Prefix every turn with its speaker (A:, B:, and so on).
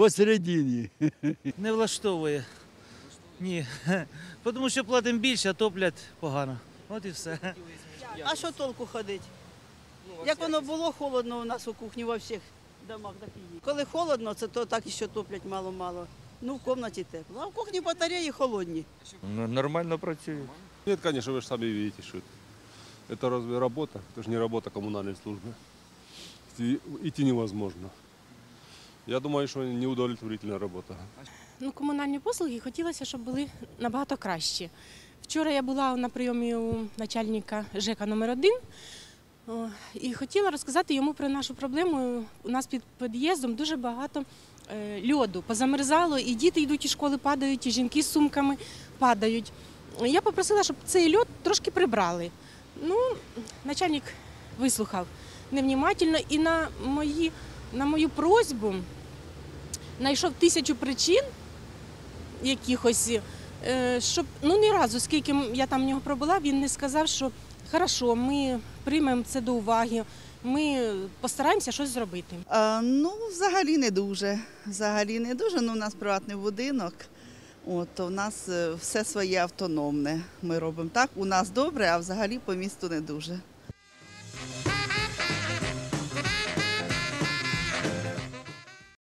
A: посередині.
B: Не влаштовує. Ні. Тому що платимо більше, а топлять погано. От і все.
C: А що толку ходить? Як воно було холодно у нас у кухні во всіх домах, так і є. Коли холодно, це то так і що топлять мало-мало. Ну, в кімнаті тепло. А в кухні батареї холодні.
D: Ну, Нормально працюють.
E: Нет, конечно, вы же сами видите, что это. Это разве работа? Это же не работа коммунальной службы. Идти, идти невозможно. Я думаю, что неудовлетворительная работа.
F: Ну, комунальні послуги хотілося, щоб були набагато кращі. Вчора я була на прийомі у начальника ЖЕКа номер 1 і хотіла розказати йому про нашу проблему. У нас під під'їздом дуже багато е, льоду позамерзало, і діти йдуть із школи, падають, і жінки з сумками падають. Я попросила, щоб цей льод трошки прибрали. Ну, начальник вислухав невнімательно і на, мої, на мою просьбу знайшов тисячу причин якихось, е, щоб ну ні разу, скільки я там в нього пробула, він не сказав, що хорошо, ми приймемо це до уваги, ми постараємося щось зробити.
G: А, ну, взагалі не дуже. Взагалі не дуже. Ну, у нас приватний будинок. От, то нас е, все своє автономне. Ми робимо так. У нас добре, а взагалі по місту не дуже.